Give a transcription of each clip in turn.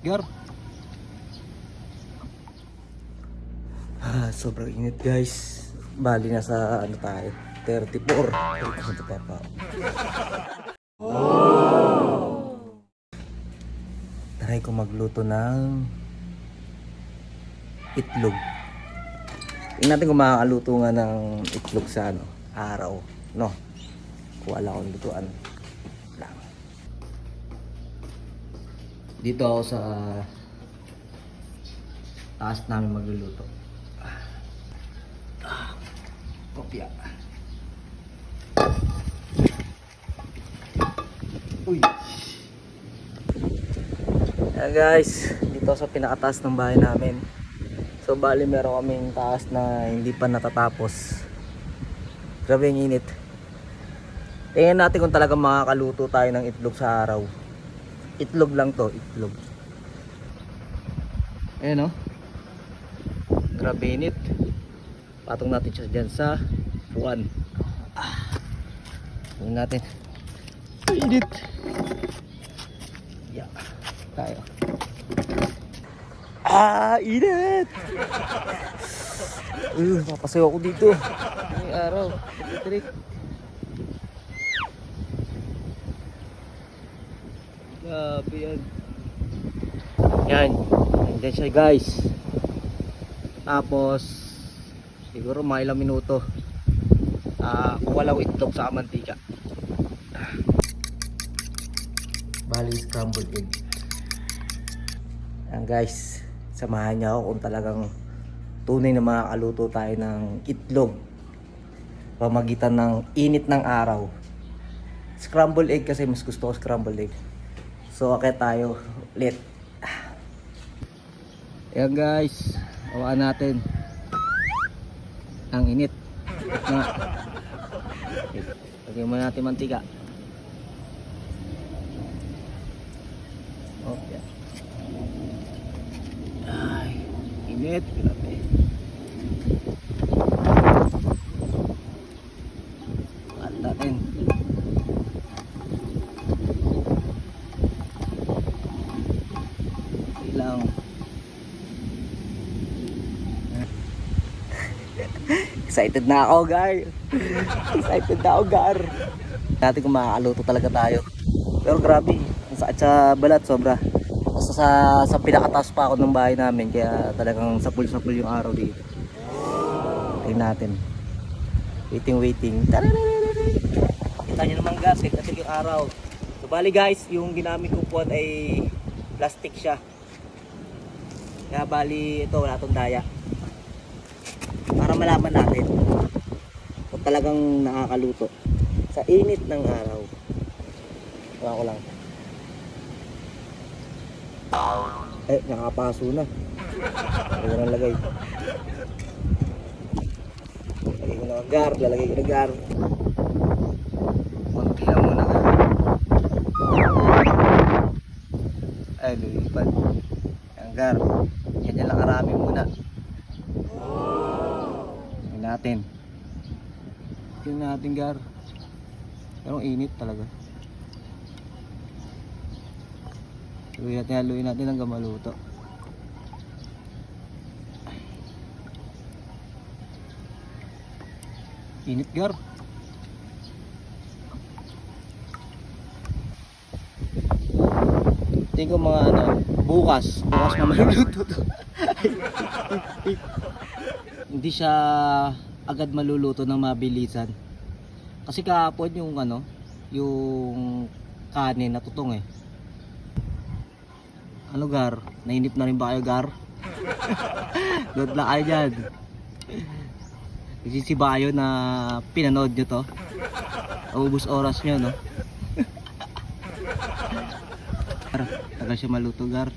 Gar. Ah, sobrang init guys. Bali na sa ano tayo, 34. Ito pa pa. Try ko magluto ng itlog. Tingnan natin kung makakaluto nga ng itlog sa ano, araw. No? Kung wala akong lutuan. Dito ako sa taas namin magluluto. Ah, kopya. Uy. Ayan guys, dito sa pinakataas ng bahay namin. So bali meron kaming taas na hindi pa natatapos. Grabe ang init. Tingnan natin kung talaga makakaluto tayo ng itlog sa araw. Itlog lang to, itlog. Ayan o. Grabe init. Patong natin siya dyan sa puwan. Ah. Tingnan natin. Init. Yeah. Tayo. Ah, init! Uh, papasayo ako dito. Ngayong araw. Electric. Grabe yan. Yan. Nandiyan siya guys. Tapos, siguro mga ilang minuto. Ah, kung walang itlog sa mantika. Bali scrambled egg. Yan guys, samahan niyo ako kung talagang tunay na makakaluto tayo ng itlog. Pamagitan ng init ng araw. Scrambled egg kasi mas gusto ko scrambled egg. So, akit tayo ulit. Yan guys, awaan natin. Ang init. Na. Lagyan mo natin mantika. Okay. Ay, init. Grabe. At natin. Ilang. Excited na ako, guys. Excited na ako, gar. Natin kung makakaluto talaga tayo. Pero grabe, ang sakit sa balat, sobra. Basta sa, sa pinakataas pa ako ng bahay namin, kaya talagang sapul-sapul yung araw dito. Tingnan natin. Waiting, waiting. Kita nyo naman guys, kasi yung araw. So bali guys, yung ginamit ko po ay plastic siya. Kaya bali ito, wala tong daya. Para malaman natin kung talagang nakakaluto sa init ng araw. Wala ko lang. Eh, nakapaso na. Lagay ko ng lagay. Lagay ko ng gar, lalagay ko ng gar. Konti lang muna. Ay, lulipad. Ang gar. Ganyan lang karami muna. Tingnan natin. Tingnan natin gar. Pero init talaga. Luwi natin, haluin natin hanggang maluto. Init gar. Tingin ko mga ano, bukas. Bukas na maluluto to. Hindi siya agad maluluto ng mabilisan. Kasi kahapon yung ano, yung kanin natutong eh. Ano gar? Nainip na rin ba kayo gar? Good luck kayo dyan. Kasi si Bayo na pinanood nyo to. Ubus oras nyo no. Gar, tagal siya maluto gar.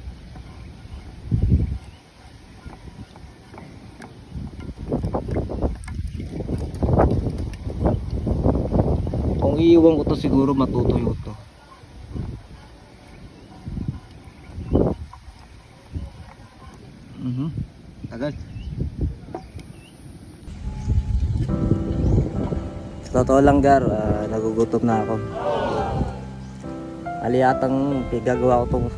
Kung iiwan ko to siguro matutuyo to. Mhm. Tagal. Sa totoo lang gar, ah, nagugutom na ako. Ali yatang gagawa ko tong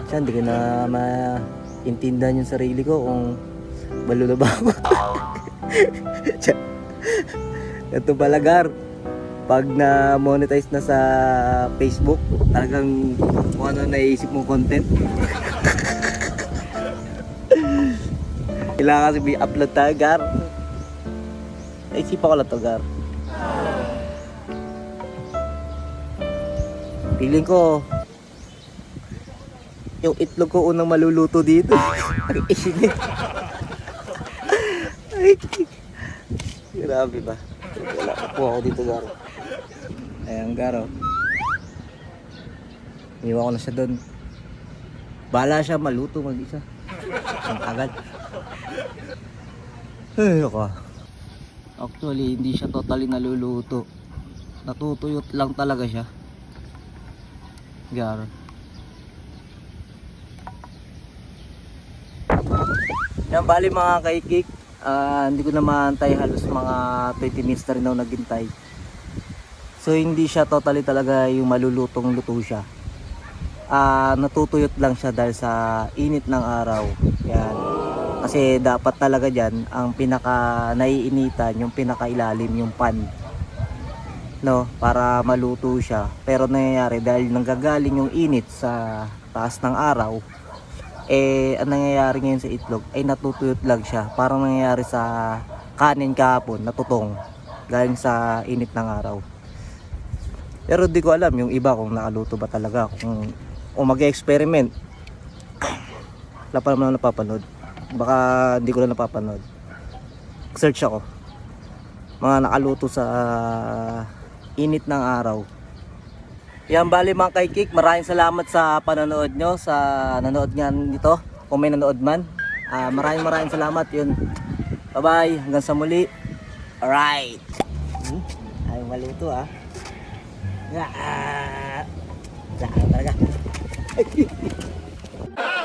Minsan hindi ko na maintindihan yung sarili ko kung balula ba ako. Ito pala Gar, pag na-monetize na sa Facebook, talagang kung ano naisip mong content. Kailangan kasi may upload tayo Gar. Naisipan ko lang to Gar. Feeling ko, yung itlog ko unang maluluto dito. Ang init. Ay, Grabe ba? Po ako dito, Garo. Ayan, Garo. Iwan ko na siya doon. Bala siya maluto mag-isa. Ang agad. Ay, ako. Actually, hindi siya totally naluluto. Natutuyot lang talaga siya. Garo. Yan bali mga kaikik, ah, hindi ko na maantay halos mga 20 minutes na rin ako naghintay. So hindi siya totally talaga yung malulutong luto siya. Ah, natutuyot lang siya dahil sa init ng araw. Yan. Kasi dapat talaga diyan ang pinaka naiinitan, yung pinaka ilalim yung pan. No, para maluto siya. Pero nangyayari dahil nanggagaling yung init sa taas ng araw, eh ang nangyayari ngayon sa itlog ay natutuyot lang siya. Parang nangyayari sa kanin kahapon natutong. Galing sa init ng araw. Pero di ko alam yung iba kung nakaluto ba talaga kung, kung mag-experiment. Wala pa naman napapanood. Baka hindi ko na napapanood. Search ako. Mga nakaluto sa init ng araw yan bali mga kaikik, maraming salamat sa panonood nyo, sa nanood nga nito, kung may nanood man. Ah, maraming maraming salamat yun. Bye bye, hanggang sa muli. Alright. Hmm? Ay, maluto ah. Ah, ah, talaga.